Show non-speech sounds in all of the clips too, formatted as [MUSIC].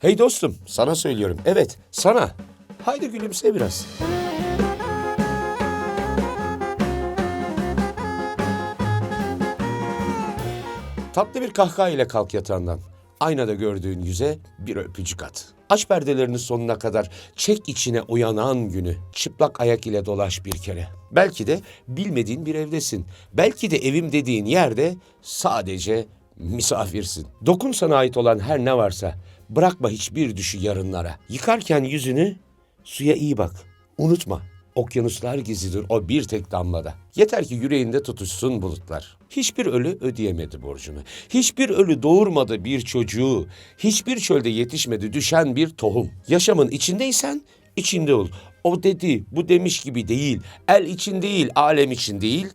Hey dostum, sana söylüyorum. Evet, sana. Haydi gülümse biraz. Tatlı bir kahkaha ile kalk yatağından. Aynada gördüğün yüze bir öpücük at. Aç perdelerini sonuna kadar, çek içine uyanan günü. Çıplak ayak ile dolaş bir kere. Belki de bilmediğin bir evdesin. Belki de evim dediğin yerde sadece misafirsin. Dokun sana ait olan her ne varsa bırakma hiçbir düşü yarınlara. Yıkarken yüzünü suya iyi bak. Unutma. Okyanuslar gizlidir o bir tek damlada. Yeter ki yüreğinde tutuşsun bulutlar. Hiçbir ölü ödeyemedi borcunu. Hiçbir ölü doğurmadı bir çocuğu. Hiçbir çölde yetişmedi düşen bir tohum. Yaşamın içindeysen içinde ol. O dedi, bu demiş gibi değil. El için değil, alem için değil.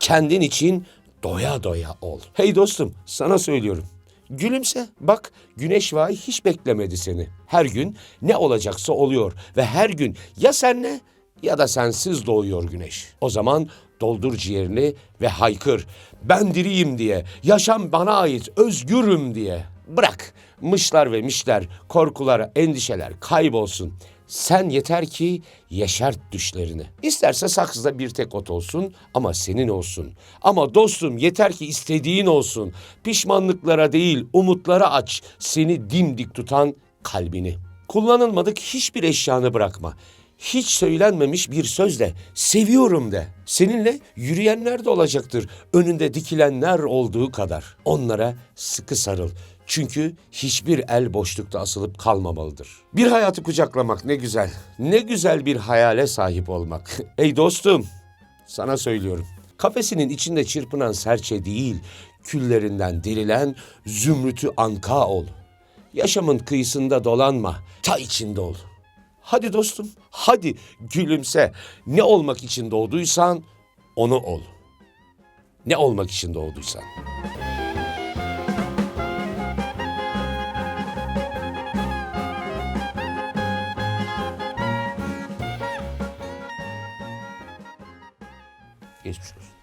Kendin için doya doya ol. Hey dostum, sana söylüyorum. Gülümse. Bak güneş vay hiç beklemedi seni. Her gün ne olacaksa oluyor ve her gün ya senle ya da sensiz doğuyor güneş. O zaman doldur ciğerini ve haykır. Ben diriyim diye, yaşam bana ait, özgürüm diye. Bırak mışlar ve mişler, korkular, endişeler kaybolsun. Sen yeter ki yeşert düşlerini. İsterse saksıda bir tek ot olsun ama senin olsun. Ama dostum yeter ki istediğin olsun. Pişmanlıklara değil umutlara aç seni dimdik tutan kalbini. Kullanılmadık hiçbir eşyanı bırakma. Hiç söylenmemiş bir sözle seviyorum de. Seninle yürüyenler de olacaktır. Önünde dikilenler olduğu kadar. Onlara sıkı sarıl. Çünkü hiçbir el boşlukta asılıp kalmamalıdır. Bir hayatı kucaklamak ne güzel. Ne güzel bir hayale sahip olmak. [LAUGHS] Ey dostum, sana söylüyorum. Kafesinin içinde çırpınan serçe değil, küllerinden dirilen zümrütü anka ol. Yaşamın kıyısında dolanma, ta içinde ol. Hadi dostum, hadi gülümse. Ne olmak için doğduysan onu ol. Ne olmak için doğduysan. Geçmiş olsun.